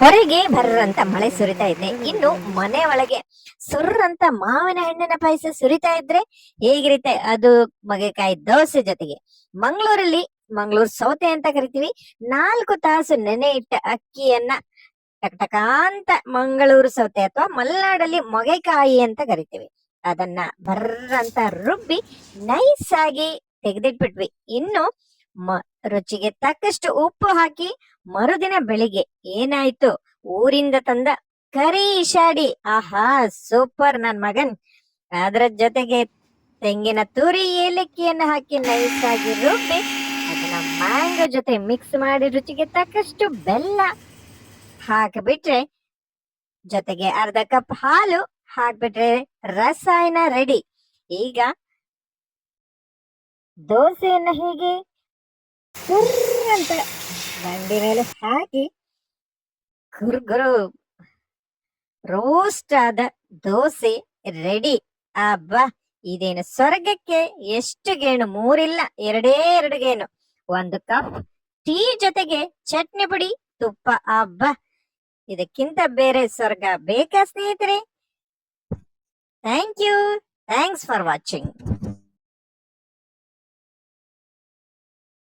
ಹೊರಗೆ ಬರ್ರಂತ ಮಳೆ ಸುರಿತಾ ಇದೆ ಇನ್ನು ಮನೆ ಒಳಗೆ ಸುರ್ರಂತ ಮಾವಿನ ಹಣ್ಣಿನ ಪಾಯಸ ಸುರಿತಾ ಇದ್ರೆ ಹೇಗಿರುತ್ತೆ? ಅದು ಮಗೆಕಾಯಿ ದೋಸೆ ಜೊತೆಗೆ. ಮಂಗಳೂರಲ್ಲಿ, ಮಂಗಳೂರು ಸೌತೆ ಅಂತ ಕರಿತೀವಿ, ನಾಲ್ಕು ತಾಸು ನೆನೆ ಇಟ್ಟ ಅಕ್ಕಿಯನ್ನ ಟಕ್ಟಕಾಂತ ಮಂಗಳೂರು ಸೌತೆ ಅಥವಾ ಮಲೆನಾಡಲ್ಲಿ ಮೊಗೆಕಾಯಿ ಅಂತ ಕರಿತೀವಿ. ಅದನ್ನ ಬರ್ರಂತ ರುಬ್ಬಿ ನೈಸ್ ಆಗಿ ತೆಗೆದಿಟ್ಬಿಟ್ವಿ. ಇನ್ನು ಮ- ರುಚಿಗೆ ತಕ್ಕಷ್ಟು ಉಪ್ಪು ಹಾಕಿ ಮರುದಿನ ಬೆಳಿಗ್ಗೆ ಏನಾಯ್ತು? ಊರಿಂದ ತಂದ ಕರಿ ಶಾಡಿ. ಆಹಾ, ಸೂಪರ್ ನನ್ ಮಗನ್. ಅದರ ಜೊತೆಗೆ ತೆಂಗಿನ ತುರಿ, ಏಲಕ್ಕಿಯನ್ನು ಹಾಕಿ ನೈಸ್ ಆಗಿ ರುಬ್ಬಿ, ಅದನ್ನ ಮ್ಯಾಂಗೋ ಜೊತೆ ಮಿಕ್ಸ್ ಮಾಡಿ ರುಚಿಗೆ ತಕ್ಕಷ್ಟು ಬೆಲ್ಲ ಹಾಕಿಬಿಟ್ರೆ, ಜೊತೆಗೆ ಅರ್ಧ ಕಪ್ ಹಾಲು ಹಾಕ್ಬಿಟ್ರೆ ರಸಾಯನ ರೆಡಿ. ಈಗ ದೋಸೆಯನ್ನ ಹೀಗೆ ಅಂತ ಬಂಡಿ ಮೇಲೆ ಹಾಕಿ ಗುರುಗುರು ರೋಸ್ಟ್ ಆದ ದೋಸೆ ರೆಡಿ ಅಬ್ಬಾ, ಇದೇನು ಸ್ವರ್ಗಕ್ಕೆ ಎಷ್ಟು ಗೇಣು? ಮೂರಿಲ್ಲ, ಎರಡೇ ಎರಡು ಗೇಣು. ಒಂದು ಕಪ್ ಟೀ ಜೊತೆಗೆ ಚಟ್ನಿ ಪುಡಿ, ತುಪ್ಪ. ಅಬ್ಬಾ, ಇದಕ್ಕಿಂತ ಬೇರೆ ಸ್ವರ್ಗ ಬೇಕಾ ಸ್ನೇಹಿತರೆ? Thank you thanks for watching